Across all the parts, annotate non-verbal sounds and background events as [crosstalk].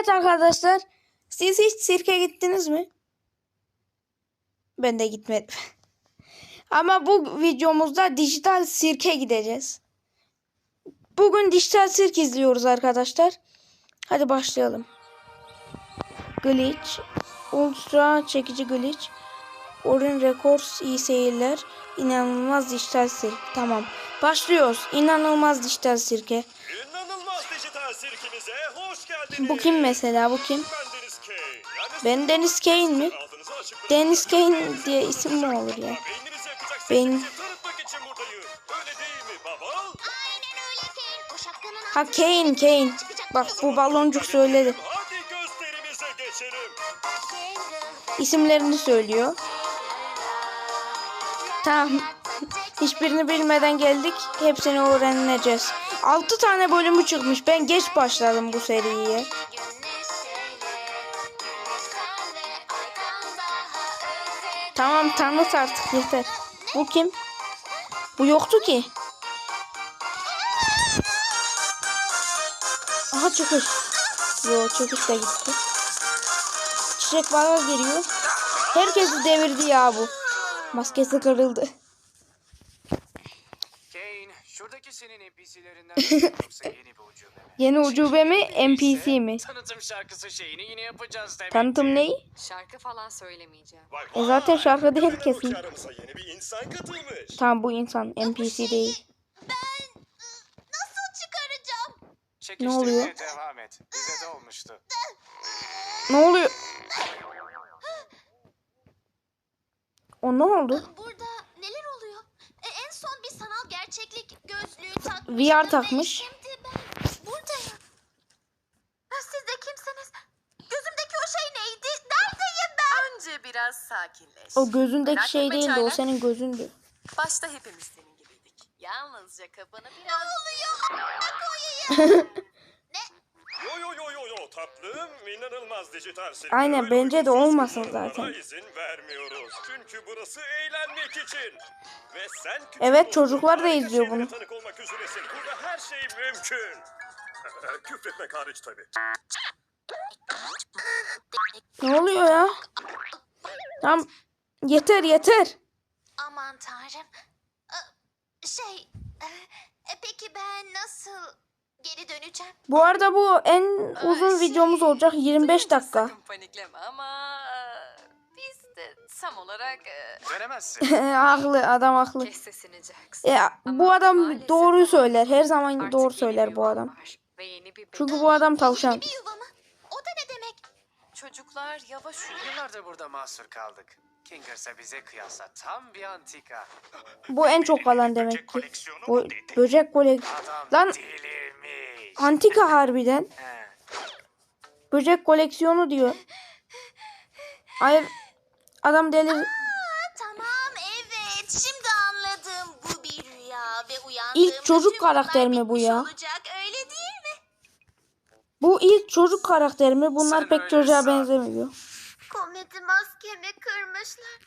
Evet arkadaşlar. Siz hiç sirke gittiniz mi? Ben de gitmedim. [laughs] Ama bu videomuzda dijital sirke gideceğiz. Bugün dijital sirk izliyoruz arkadaşlar. Hadi başlayalım. Glitch. Ultra çekici glitch. Orin Records iyi seyirler. İnanılmaz dijital sirk. Tamam. Başlıyoruz. İnanılmaz dijital sirke. İnanılmaz dijital sirkimize hoş geldiniz. Bu kim mesela? Bu kim? Ben Deniz Kane. Yani Ben Deniz Kane mi? Deniz Kane diye isim mi olur ya? Beyninizi yakacak Beyin- sirkimizi tanıtmak için buradayım. Öyle değil mi baba? Aynen öyle Kane. O şapkanın Ha Kane Kane. Bak bu baloncuk söyledi. Hadi gösterimize geçelim. İsimlerini söylüyor. Tamam. Hiçbirini bilmeden geldik. Hepsini öğreneceğiz. 6 tane bölümü çıkmış. Ben geç başladım bu seriye. Tamam tanıt artık yeter. Bu kim? Bu yoktu ki. Aha çıkış. Yo çıkış da gitti. Çiçek bana geliyor. Herkesi devirdi ya bu. Maskesi kırıldı. Kane, senin NPC'lerinden yoksa [laughs] yeni bir ucube mi? Yeni ucube mi NPC mi? Tanıtım şarkısı şeyini yine yapacağız demek Tanıtım neyi? Şarkı falan söylemeyeceğim. Vay E zaten şarkı değil kesin. aramıza yeni bir insan katılmış. Tamam bu insan NPC değil. Ben nasıl çıkaracağım? Çekiştirmeye oluyor? devam et. Bize de olmuştu. Ne oluyor? O ne oldu? Burada neler oluyor? E, en son bir sanal gerçeklik gözlüğü takmıştım. VR ve takmış. Şimdi ben buradayım. Ha, Siz de kimsiniz? Gözümdeki o şey neydi? Neredeyim ben? Önce biraz sakinleş. O gözündeki Merak şey değildi o Çaylar. senin gözündü. Başta hepimiz senin gibiydik. Yalnızca kafanı biraz... oluyor? [laughs] Ne koyayım? Yo yo yo yo yo tatlım inanılmaz dijital sirke. Aynen, bence de olmasın zaten. izin vermiyoruz. Çünkü burası eğlenmek için. Ve sen küçük Evet, çocuklar da izliyor şeylere bunu. Tanık olmak üzeresin. Burada her şey mümkün. [laughs] Küfretmek hariç tabii. Ne oluyor ya? Tamam. Yeter yeter. Aman tanrım. Ee, Şey, e, e, peki ben nasıl geri döneceğim? Bu arada bu en uzun videomuz olacak 25 dakika. Sakın panikleme ama... Biz de tam olarak... e, Dönemezsin. [laughs] haklı adam haklı. Kes sesini Jax. E, Ama bu adam maalesef doğruyu söyler. Her zaman artık doğru yeni söyler bu adam. var Ve yeni bir Çünkü bu adam tavşan. Bir yuva mı? O da ne demek? Çocuklar yavaş uyuyun. Yıllardır burada mahsur kaldık. Kingers'a bize kıyasla tam bir antika. Bu en çok kalan demek ki. Bu böcek kolek. Adam Lan delirmiş. antika harbiden. [laughs] He. Böcek koleksiyonu diyor. Hayır. Adam delir. Aa, tamam evet şimdi anladım. Bu bir rüya ve uyandığımda İlk çocuk tüm bunlar karakter mi bu bitmiş ya? Olacak, öyle değil mi? Bu ilk çocuk karakter mi? Bunlar Sen pek öyle çocuğa san. benzemiyor. Kırmışlar.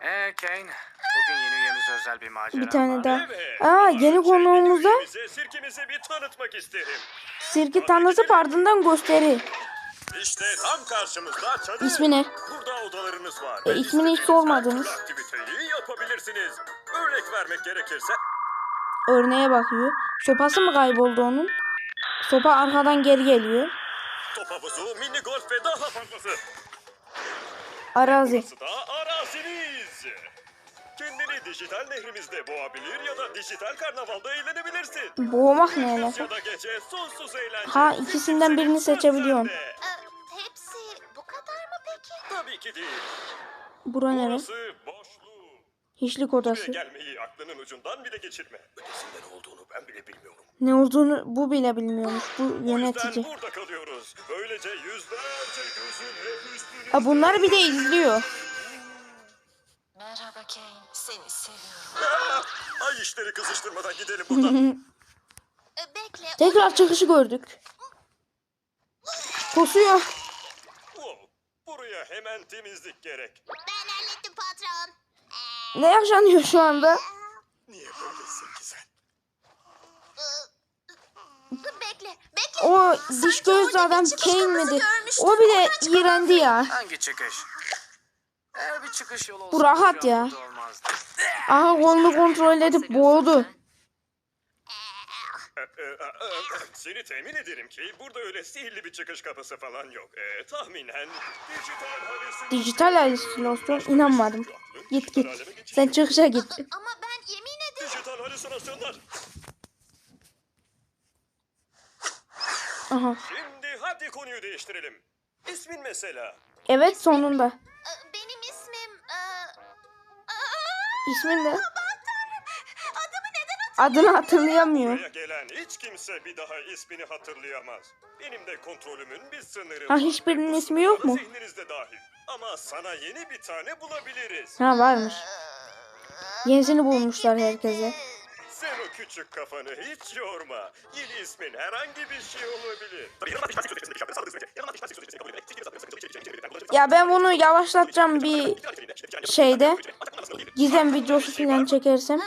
Ee Kane, bugün yeni üyemiz özel bir macera Bir tane var. daha. Evet. Aa yeni konuğumuza Bize sirkimizi bir tanıtmak isterim. sirki tanıtıp ardından gösteri. İşte tam karşımızda çadır. İsmi ne? Burada odalarınız var. E, ismini hiç sormadınız. her türlü aktiviteyi yapabilirsiniz. Örnek vermek gerekirse Örneğe bakıyor. Sopası mı kayboldu onun? Sopa arkadan geri geliyor. top havuzu, mini golf ve daha fazlası. Arazi. Burası da araziniz. Kendini dijital nehrimizde boğabilir ya da dijital karnavalda eğlenebilirsin. Boğmak ne alaka? ya da gece sonsuz eğlence. Ha, ikisinden birini sende. Ee, hepsi bu kadar mı peki? Tabii ki değil. Bura nere? Burası boşluğu. Hiçlik Buraya odası. gelmeyi aklının ucundan bile geçirme. Ötesinde ne olduğunu ben bile bilmiyorum. Ne olduğunu bu bile bilmiyormuş. Bu O yönetici. yüzden burada kalıyoruz. Böylece yüzlerce gözün hep üstünüzde. Ha bunlar bir de izliyor. Merhaba Kane. Seni seviyorum. Ah! Ay işleri kızıştırmadan gidelim buradan. [laughs] Ee, bekle. o- Tekrar çıkışı gördük. Kosuyor. Wow, buraya hemen temizlik gerek. Ne yaşanıyor şu anda? Niye böylesin ki sen? Bekle. Bekle. o diş gözlü adam Kane miydi? O bile iğrendi ya. Hangi çıkış? Eğer bir çıkış yolu Bu olsaydı rahat ya. Aha kolunu kontrol edip boğdu. Ee, e, e, e, Seni temin ederim ki burada öyle sihirli bir çıkış kapısı falan yok. Ee, tahminen dijital halüsinasyon... Dijital halüsinasyon inanmadım. Git git. Sen çıkışa git. Ama ben yemin ederim. Dijital halüsinasyonlar. Aha. Şimdi hadi konuyu değiştirelim. İsmin mesela. Evet sonunda. Ee, Benim ismim... e, aa, İsmin ne? Neden Adını hatırlayamıyor. Buraya gelen hiç kimse bir daha ismini hatırlayamaz. Benim de kontrolümün bir sınırı Ha, var. hiçbirinin Bu ismi yok mu? Zihninizde dahil. Ama sana yeni bir tane bulabiliriz. Ha varmış. Yenisini bulmuşlar herkese. Sen o küçük kafanı hiç yorma. Yeni ismin herhangi bir şey olabilir. Ya ben bunu yavaşlatacağım bir şeyde. Gizem videosu falan çekersem.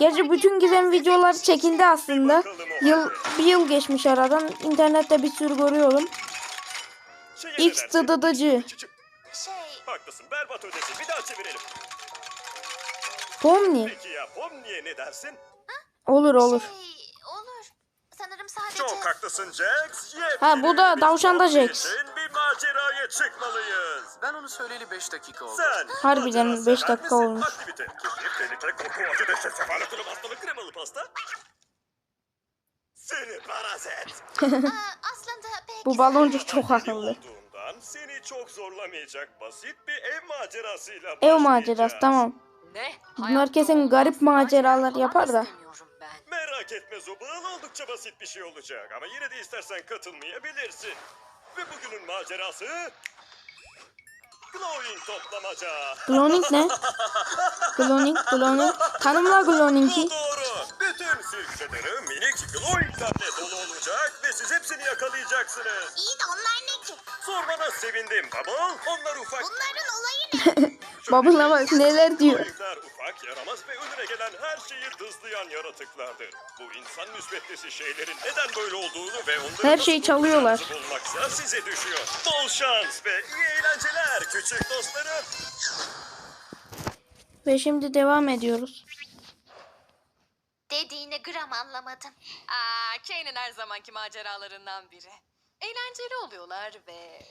Gerçi bütün gizem videoları çekildi aslında. Yıl bir yıl geçmiş aradan. İnternette bir sürü görüyorum. X dıdıdıcı. Şey... Haklısın berbat ötesi bir daha çevirelim. Pomni. Peki ya Pomni'ye ne dersin? Olur olur. Şey olur. Sanırım sadece... Çok haklısın Jax. Yepyeni Ha, bu da bir tavşan da Pomni Jax. için bir maceraya çıkmalıyız. Ben onu söyleyeli 5 dakika oldu. Sen Harbiden macera beş sever dakika misin? olmuş. Aktivite. Tehlike, korku, acı, dehşet, sefalet, ölüm, hastalık, kremalı pasta. Seni parazit. Aa, [laughs] aslında pek... Bu baloncuk çok akıllı. olduğundan seni çok zorlamayacak basit bir ev macerasıyla Ev başlayacağız. macerası tamam. Ne? Bunlar kesin garip maceralar yapar da. istemiyorum ben. Merak etme Zobal oldukça basit bir şey olacak ama yine de istersen katılmayabilirsin. Ve bugünün macerası... Glowing toplamaca. Gloning ne? Gloning, gloning. Tanımla Bu gloning'i. doğru. Bütün sirk çadırı minik glowinglerle dolu olacak ve siz hepsini yakalayacaksınız. İyi de onlar ne ki? Sormana sevindim baba. Onlar ufak. Bunların olayı ne? [laughs] Babına bak neler diyor. Glowingler ufak, yaramaz ve önüne gelen her şeyi dızlayan yaratıklardır. Bu insan müsbetlisi şeylerin neden böyle olduğunu ve onları Her nasıl şeyi çalıyorlar. bulacağınızı bulmaksa size düşüyor. Bol şans ve iyi eğlenceler küçük dostlarım. Ve şimdi devam ediyoruz. Dediğini gram anlamadım. Aa, Kane'in her zamanki maceralarından biri. Eğlenceli oluyorlar ve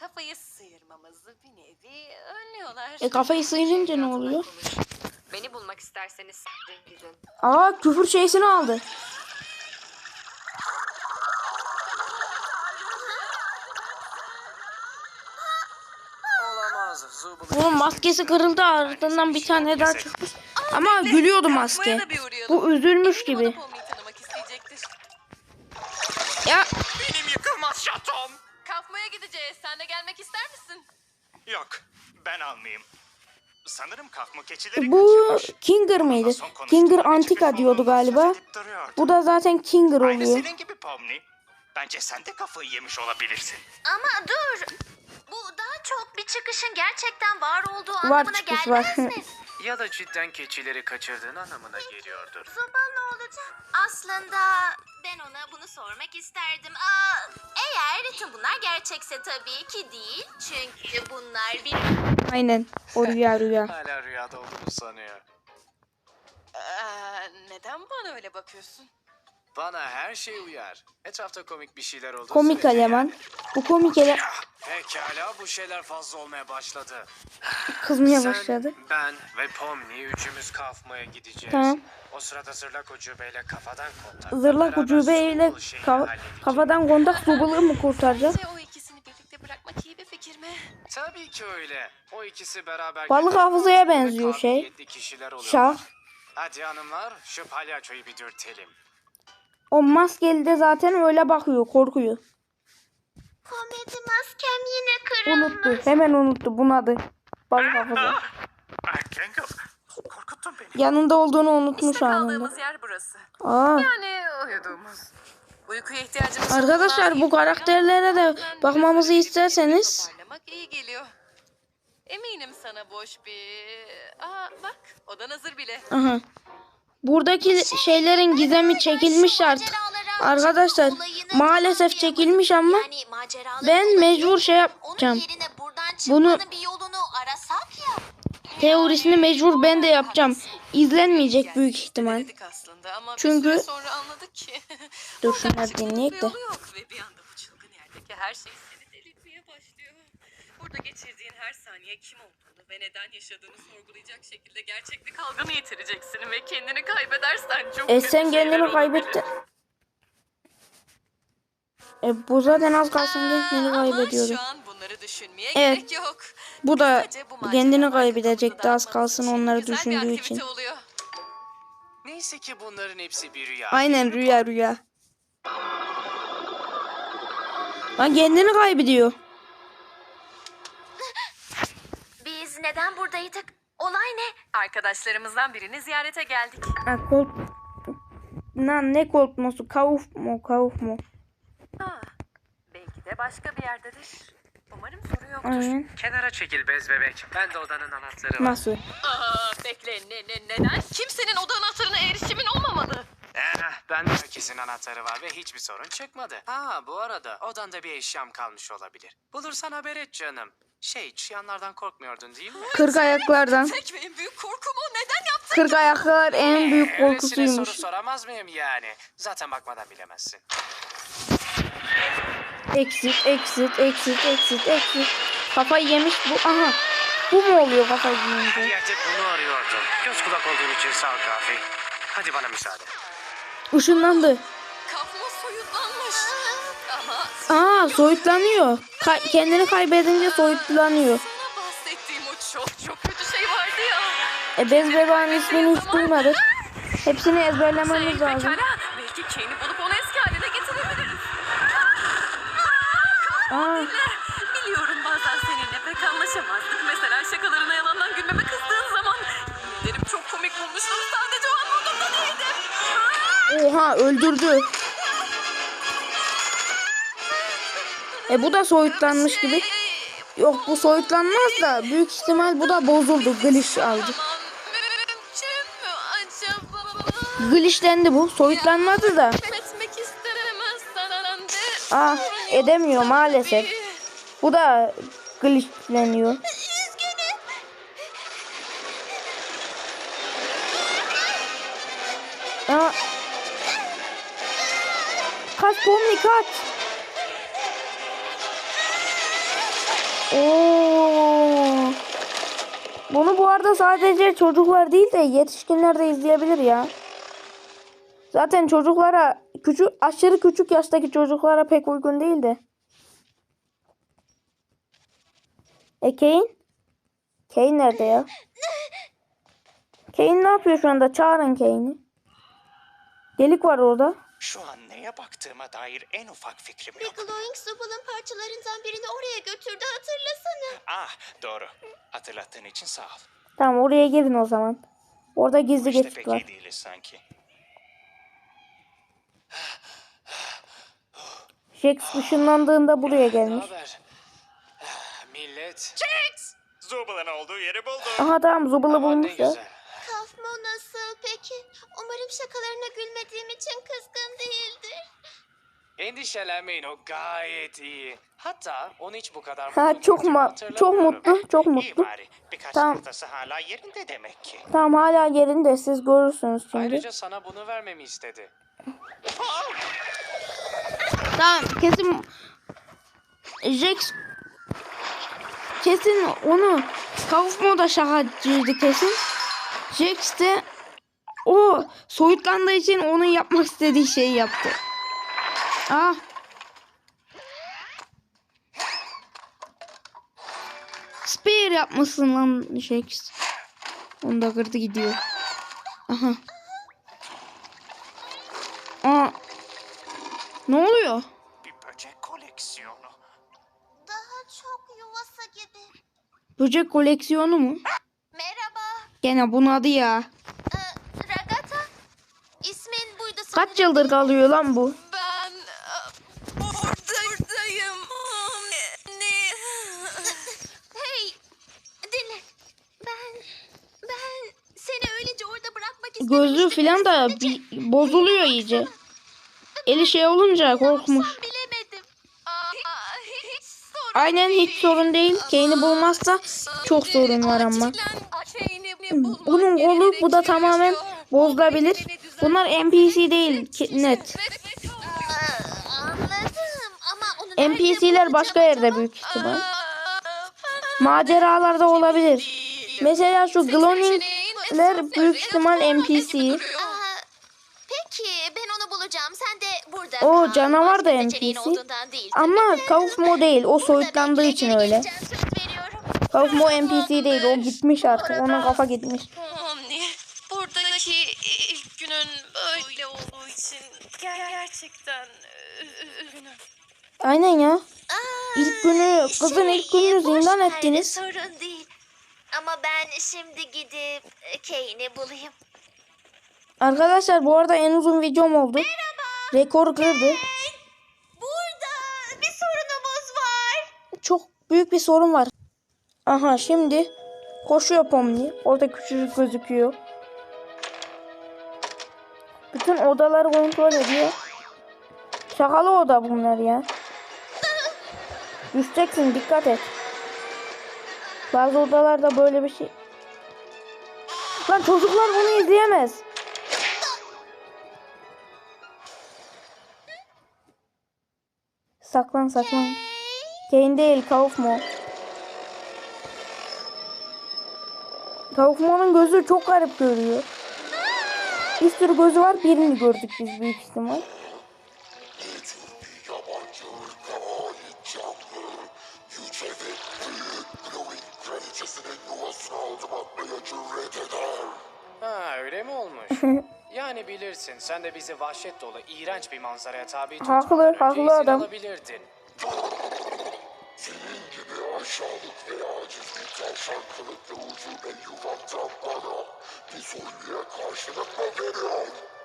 kafayı sıyırmamızı bir nevi önlüyorlar. E kafayı sıyırınca ne oluyor? Beni bulmak isterseniz gidin. Aa küfür şeysini aldı. Bunun maskesi kırıldı ardından bir tane daha çıktı. Ama gülüyordu maske. Bu üzülmüş gibi. Ya Benim yıkılmaz şatom. Kafmaya gideceğiz. Sen de gelmek ister misin? Yok, ben almayayım. Sanırım kafma keçileri bu kaçırmış. Kinger mıydı? Son Kinger bir Antika diyordu söz galiba. edip duruyordu. Bu da zaten Kinger Aynı oluyor. senin gibi Pomni. Bence sen de kafayı yemiş olabilirsin. Ama dur. Bu daha çok bir çıkışın gerçekten var olduğu anlamına çıkış var. gelmez mi? [laughs] Ya da cidden keçileri kaçırdığın anlamına geliyordur. Zubal ne olacak? Aslında ben ona bunu sormak isterdim. Aa, eğer tüm bunlar gerçekse tabii ki değil. Çünkü bunlar bir... Aynen. O rüya rüya. [laughs] Hala rüyada olduğunu sanıyor. Ee, neden bana öyle bakıyorsun? Bana her şey uyar. Etrafta komik bir şeyler oldu. Komik eleman. Bu komik ele Pekala bu şeyler fazla olmaya başladı. kızmaya Sen, başladı. ben ve Pomni üçümüz kafmaya gideceğiz. Tamam. O sırada zırlak ucubeyle kafadan kontak. Zırlak ucubeyle ka- kafadan kontak sobalığı mı kurtaracak? O ikisini birlikte bırakmak iyi bir fikir mi? Tabii ki öyle. O ikisi beraber... Balık hafızaya benziyor şey. Şah. Hadi hanımlar şu palyaçoyu bir dürtelim. O maskeli de zaten öyle bakıyor, korkuyor. Komedi maskem yine kırılmış. Unuttu. Hemen unuttu bunun adı. Balık hafıza. Ah, Kangal, korkuttun beni. Yanında olduğunu unutmuş İşte anında. kaldığımız yer burası. Aa. Yani uyuduğumuz. Uykuya ihtiyacımız Arkadaşlar, bu karakterlere de bakmamızı isterseniz- iyi geliyor. Eminim sana boş bir... Aa bak odan hazır bile. Aha. Buradaki şeylerin gizemi çekilmiş artık. Arkadaşlar maalesef çekilmiş ama ben mecbur şey yapacağım. Bunu-. Teorisini mecbur ben de yapacağım. İzlenmeyecek büyük ihtimal. Çünkü-. Dur şunları dinleyek de. şey her saniye kim olduğunu ve neden yaşadığını sorgulayacak şekilde gerçeklik algını yitireceksin ve kendini kaybedersen çok E kötü sen şeyler kendini olabilir. kaybettin. E bu zaten az kalsın kendini Ama kaybediyordu. şu an bunları düşünmeye Evet. gerek yok. Bu da bu kendini maceralar kaybedecekti kafamızı az kalsın onları için güzel bir düşündüğü aktivite için. oluyor. Neyse ki bunların hepsi bir rüya. Aynen rüya rüya. Lan kendini kaybediyor. Neden buradaydık? Olay ne? Arkadaşlarımızdan birini ziyarete geldik. Ha, kolt... Lan ne koltması? Kavuf mu? Kavuf mu? Ha, belki de başka bir yerdedir. Umarım soru yoktur. Aynen. Kenara çekil bez bebek. Ben de odanın anahtarı var. Nasıl? Aa, bekle ne, ne, neden? Kimsenin oda anahtarına erişimin olmamalı. Eh, ben de herkesin anahtarı var ve hiçbir sorun çıkmadı. Ha bu arada odanda bir eşyam kalmış olabilir. Bulursan haber et canım. Şey çıyanlardan korkmuyordun değil mi? Kırk ayaklardan. Tek ve en büyük korkum o. Neden yaptın? Kırk ayaklar en büyük Öylesine soru korkusuymuş. soramaz mıyım yani? Zaten bakmadan bilemezsin. Exit, exit, exit, exit, exit. Kafayı yemiş bu. Aha. Bu mu oluyor kafayı Her yiyince? yerde bunu arıyordum. Göz kulak olduğun için sağ ol Kafi. Hadi bana müsaade. Işınlandı. Kafma soyutlanmış. Ama Aa soyutlanıyor. Ka- kendini kaybedince soyutlanıyor. çok çok şey. E bez bebeğin ismini hiç duymadık. Hepsini ezberlememiz lazım. Belki Kane'i bulup onu eski haline getirebiliriz. Aa, oha öldürdü. E bu da soyutlanmış gibi. Yok bu soyutlanmaz da büyük ihtimal bu da bozuldu. Glitch aldı. Glitchlendi bu. Soyutlanmadı da. De. Ah edemiyor maalesef. Bu da glitchleniyor. Kaç. Oo. Bunu bu arada sadece çocuklar değil de yetişkinler de izleyebilir ya. Zaten çocuklara küçük aşırı küçük yaştaki çocuklara pek uygun değil de. E Kane? Kane nerede ya? Kane ne yapıyor şu anda? Çağırın Kane'i. Delik var orada. Şu an neye baktığıma dair en ufak fikrim yok. glowing Zubal'ın parçalarından birini oraya götürdü hatırlasana. Ah doğru. Hatırlattığın için sağ ol. Tamam oraya girin o zaman. Orada gizli İşte geçit pek var. iyi değiliz sanki. Jax ışınlandığında buraya Ne gelmiş. haber? Ah, Millet. Zubal'ın olduğu yeri buldum. Aha tamam Zubal'ı Aman ne bulmuşlar. güzel. Kafmo nasıl peki? Umarım şakalarına gülmediğim için kızgın değildir. Endişelenmeyin o gayet iyi. Hatta onu hiç bu kadar Ha mutlu çok gördüğümü ma çok hatırlamıyorum. mutlu, çok İyi mutlu. bari. Birkaç Tamam. tahtası hala yerinde demek ki. Tamam hala yerinde siz görürsünüz şimdi. Ayrıca sana bunu vermemi istedi. Tamam kesin Jax kesin onu Kavufmo da şakacıydı kesin. Jax de o soyutlandığı için onun yapmak istediği şeyi yaptı. Ah. Spear yapmasın lan Jax. Onu da kırdı gidiyor. Aha. Aa. Ne oluyor? Bir böcek koleksiyonu. Daha çok yuvası gibi. Böcek koleksiyonu mu? Merhaba. Gene bunun adı ya. Ee, Ragata. İsmin buydu Kaç yıldır kalıyor lan bu? Ben buradayım. Ne? Hey. Dinle. Ben... Ben seni öylece orada bırakmak gözlüğü falan da bir bozuluyor iyice. Eli şey olunca korkmuş. Bilemedim. Aa, hiç sorun Aynen hiç sorun değil. Kane'i bulmazsa çok sorun var ama. Bunun kolu bu da tamamen bozulabilir. Bunlar NPC değil ki- net. Aa, anladım ama onu NPC'ler başka yerde büyük ihtimal. Maceralarda olabilir. Mesela şu Glowing'ler büyük ihtimal NPC. Aa, peki ben onu bulacağım. Sen de burada O canavar da NPC. Ama Kaufmo değil. O soyutlandığı için öyle. Kaufmo NPC değil. O gitmiş artık. Onun kafa gitmiş. Aynen ya. Aa, İlk günü, kızın ilk gününü boş zindan ettiniz. Sorun değil. Ama ben şimdi gidip e, Kane'i bulayım. Arkadaşlar bu arada en uzun videom oldu. Rekor kırdı. Burada bir sorunumuz var. Çok büyük bir sorun var. Aha şimdi koşuyor Pomni. Orada küçücük gözüküyor. Bütün odaları kontrol ediyor. Şakalı oda bunlar ya. Düşeceksin dikkat et. Bazı odalarda böyle bir şey. Lan çocuklar bunu izleyemez. Saklan saklan. Kane değil Kaufmo. Kaufmo'nun gözü çok garip görüyor. Bir sürü gözü var birini gördük biz büyük ihtimal. Bilirsin sen de bizi vahşet dolu iğrenç bir manzaraya tabi Haklı, önce haklı izin adam. alabilirdin.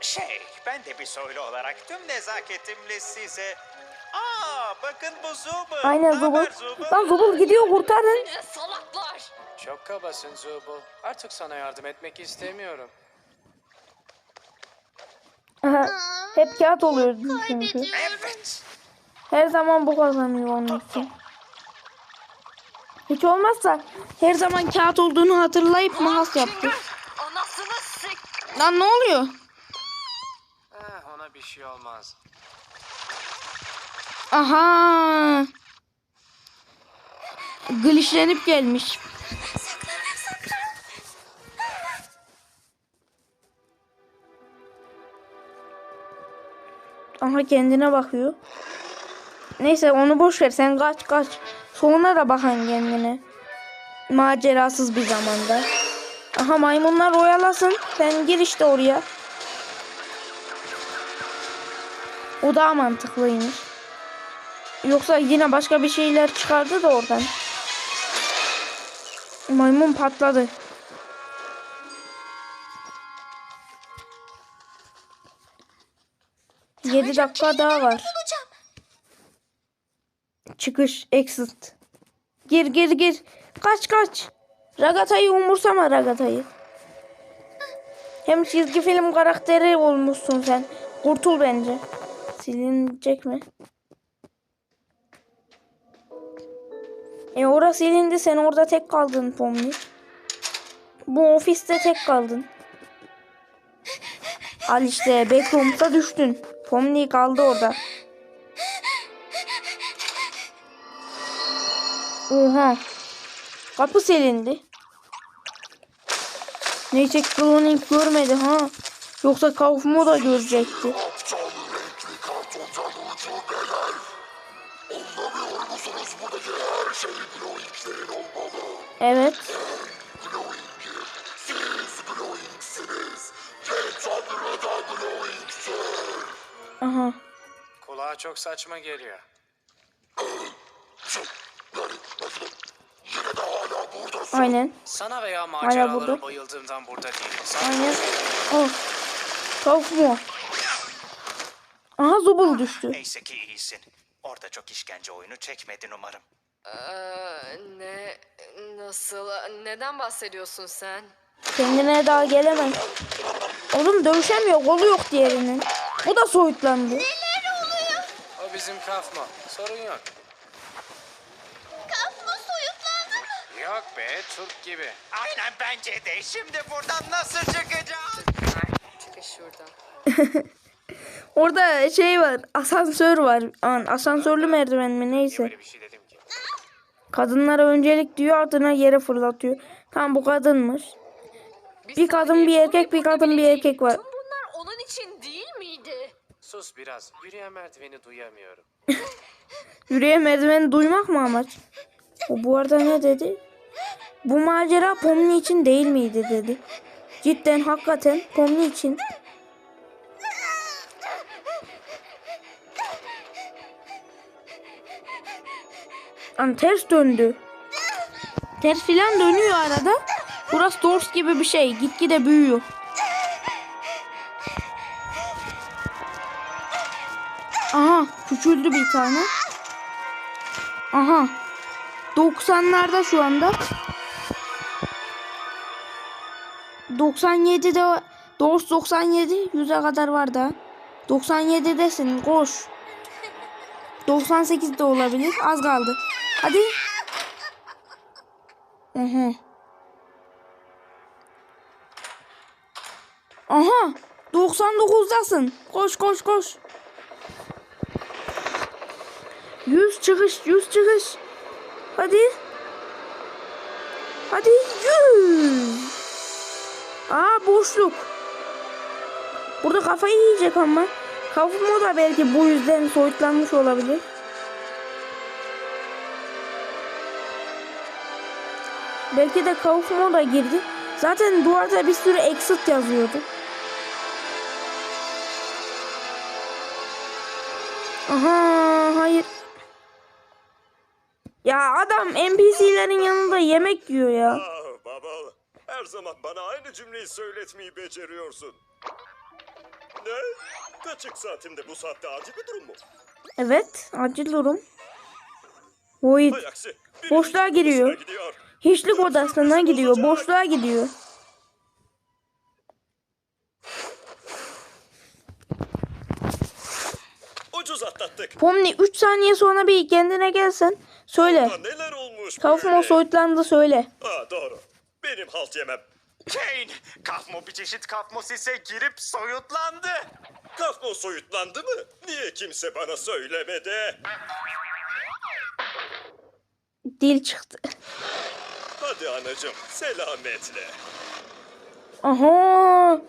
Şey, ben de bir soylu olarak tüm nezaketimle size... Aa, bakın bu Zubu. Aynen Zubul. Zubu? Lan Zubul gidiyor kurtarın. Salaklar! Çok kabasın Zubu. Artık sana yardım etmek istemiyorum. Hep kağıt oluyor çünkü. Evet. Her zaman bu kazanıyor onun için. Hiç olmazsa her zaman kağıt olduğunu hatırlayıp makas yaptı. Anasını sik... Lan ne oluyor? Eh, ona bir şey olmaz. Aha. Glitchlenip gelmiş. Aha kendine bakıyor. Neyse onu boş ver sen kaç kaç. Sonra da bakan kendine. Macerasız bir zamanda. Aha maymunlar oyalasın. Sen gir işte oraya. O daha mantıklıymış. Yoksa yine başka bir şeyler çıkardı da oradan. Maymun patladı. Yedi dakika daha var. Çıkış exit. Gir gir gir. Kaç kaç. Ragata'yı umursama Ragata'yı. Hem çizgi film karakteri olmuşsun sen. Kurtul bence. Silinecek mi? E orası silindi sen orada tek kaldın Pomni. Bu ofiste tek kaldın. Al işte backroom'da düştün. Pomni kaldı orada. Oha. Kapı silindi. Neyse Cloning görmedi ha. Yoksa Kaufmo da görecekti. Saçma geliyor. Aynen. Sana veya burada. maceralara bayıldığımdan burada değilim. Sana Aynen. Oh. Kaufmo. Aha Zubul düştü. Neyse ki iyisin. Orada çok işkence oyunu çekmedin umarım. Ee, ne... Nasıl... Neden bahsediyorsun sen? Kendine daha gelemez. Oğlum dövüşemiyor. Kolu yok diğerinin. O da soyutlandı. O bizim kafma. Sorun yok. Kafma soyutlandı mı? Yok be Türk gibi. Aynen bence de. Şimdi buradan nasıl çıkacağız? Çıkış şuradan. [laughs] Orada şey var. Asansör var. An- Asansörlü merdiven mi neyse. Böyle bir şey dedim ki. Kadınlara öncelik diyor ardına yere fırlatıyor. Tam bu kadınmış. Bir kadın bir erkek bir kadın bir erkek var. Tüm bunlar onun için değil miydi? Sus biraz. Yürüyen merdiveni duyamıyorum. Yürüyen merdiveni duymak mı amaç? O bu arada ne dedi? Bu macera Pomni için değil miydi dedi. Cidden hakikaten Pomni için. Lan ters döndü. Ters filan dönüyor arada. Burası Dors gibi bir şey. Gitgide büyüyor. Küçüldü bir tane. Aha. 90'larda şu anda. 97'de Dors 97 100'e kadar var da. 97'desin koş. 98'de olabilir. Az kaldı. Hadi. Aha. Aha. 99'dasın. Koş koş koş. 100 çıkış, 100 çıkış. Hadi. Hadi 100. Aa boşluk. Burada kafayı yiyecek ama. Kafam da belki bu yüzden soyutlanmış olabilir. Belki de kafama da girdi. Zaten duvarda bir sürü exit yazıyordu. Aha hayır. Ya adam NPC'lerin yanında yemek yiyor ya. Ah baba, her zaman bana aynı cümleyi söyletmeyi beceriyorsun. Ne? Kaçık saatimde bu saatte acil bir durum mu? Evet, acil durum. Void Hay aksi. biri Boşluğa giriyor. gidiyor. hiçlik odasına gidiyor, boşluğa gidiyor. Ucuz atlattık. Pomni 3 saniye sonra bir kendine gelsen söyle. Burada neler olmuş böyle? soyutlandı söyle. Ha doğru. Benim halt yemem. Kane, Kafmo bir çeşit Kafmosis'e girip soyutlandı. Kafmo soyutlandı mı? Niye kimse bana söylemedi? Dil çıktı. Hadi anacım selametle. Aha!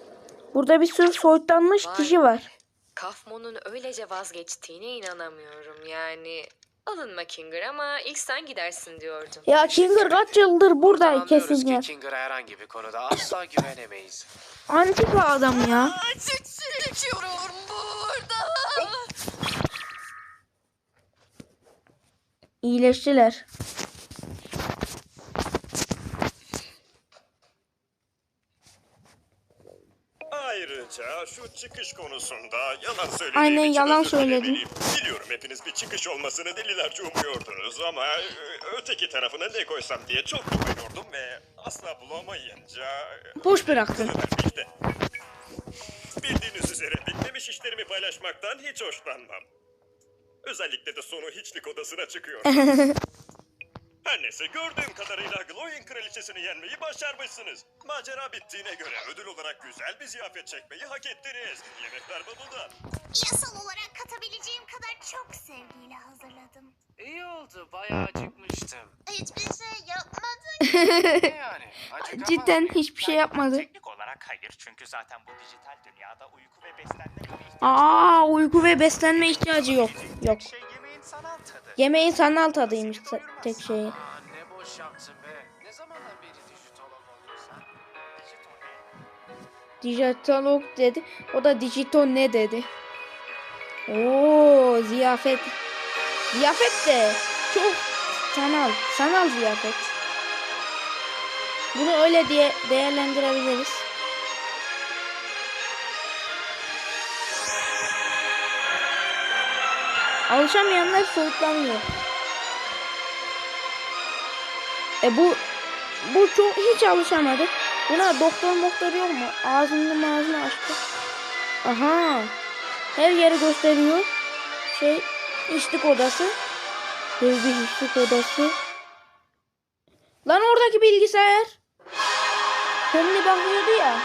Burada bir sürü soyutlanmış kişi var. Kafmon'un öylece vazgeçtiğine inanamıyorum. Yani alınma Kinger ama ilk sen gidersin diyordun. Ya Kinger kaç yıldır burada kesin ki ya. Kinger'a herhangi bir konuda asla güvenemeyiz. Antika adam ya. Çekiyorum burada. İyileştiler. Ayrıca şu çıkış konusunda yalan söylediğim Aynen, için yalan özür dilemeliyim. Biliyorum hepiniz bir çıkış olmasını delilerce umuyordunuz ama e, öteki tarafına ne koysam diye çok düşünüyordum ve asla bulamayınca... e, Boş bıraktın. Bitti. Bildiğiniz üzere bitmemiş işlerimi paylaşmaktan hiç hoşlanmam. Özellikle de sonu hiçlik odasına çıkıyor. [laughs] Her neyse gördüğüm kadarıyla Glowing kraliçesini yenmeyi başarmışsınız. Macera bittiğine göre ödül olarak güzel bir ziyafet çekmeyi hak ettiniz. Yemekler bavulda. Yasal olarak katabileceğim kadar çok sevgiyle hazırladım. İyi oldu. Bayağı acıkmıştım. Hiçbir şey yapmadın. Ne [laughs] yani? Acıkamaz Cidden hiçbir şey yapmadı. Teknik olarak hayır çünkü zaten bu dijital dünyada uyku ve beslenme gibi Aa uyku ve beslenme ihtiyacı yok. Yok. şey. Yemeğin sanal tadıymış te- tek şeyi. Dijitalog dedi. O da dijito ne dedi. Oo ziyafet. Ziyafet de çok sanal. Sanal ziyafet. Bunu öyle diye değerlendirebiliriz. Alışamayanlar soyutlanmıyor. E bu bu çok hiç alışamadı. Buna doktor doktor yok mu? Ağzını ağzını açtı. Aha. Her yeri gösteriyor. Şey içlik odası. Böyle bir içlik odası. Lan oradaki bilgisayar. Kendi bakıyordu ya.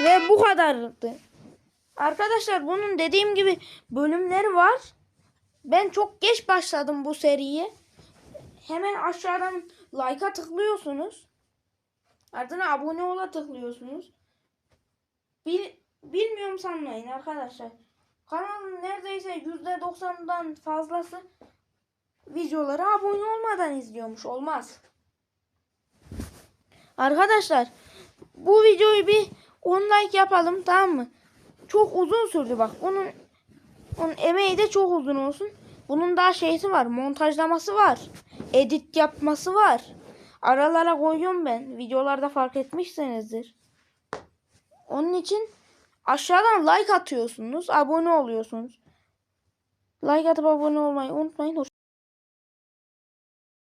Ve bu kadardı. Arkadaşlar bunun dediğim gibi bölümleri var. Ben çok geç başladım bu seriye. Hemen aşağıdan like'a tıklıyorsunuz. Ardına abone ola tıklıyorsunuz. Bil, bilmiyorum sanmayın arkadaşlar. Kanalın neredeyse %90'dan fazlası videoları abone olmadan izliyormuş. Olmaz. Arkadaşlar bu videoyu bir 10 like yapalım tamam mı? Çok uzun sürdü bak. Onun onun emeği de çok uzun olsun. Bunun daha şeysi var. Montajlaması var. Edit yapması var. Aralara koyuyorum ben. Videolarda fark etmişsinizdir. Onun için aşağıdan like atıyorsunuz. Abone oluyorsunuz. Like atıp abone olmayı unutmayın.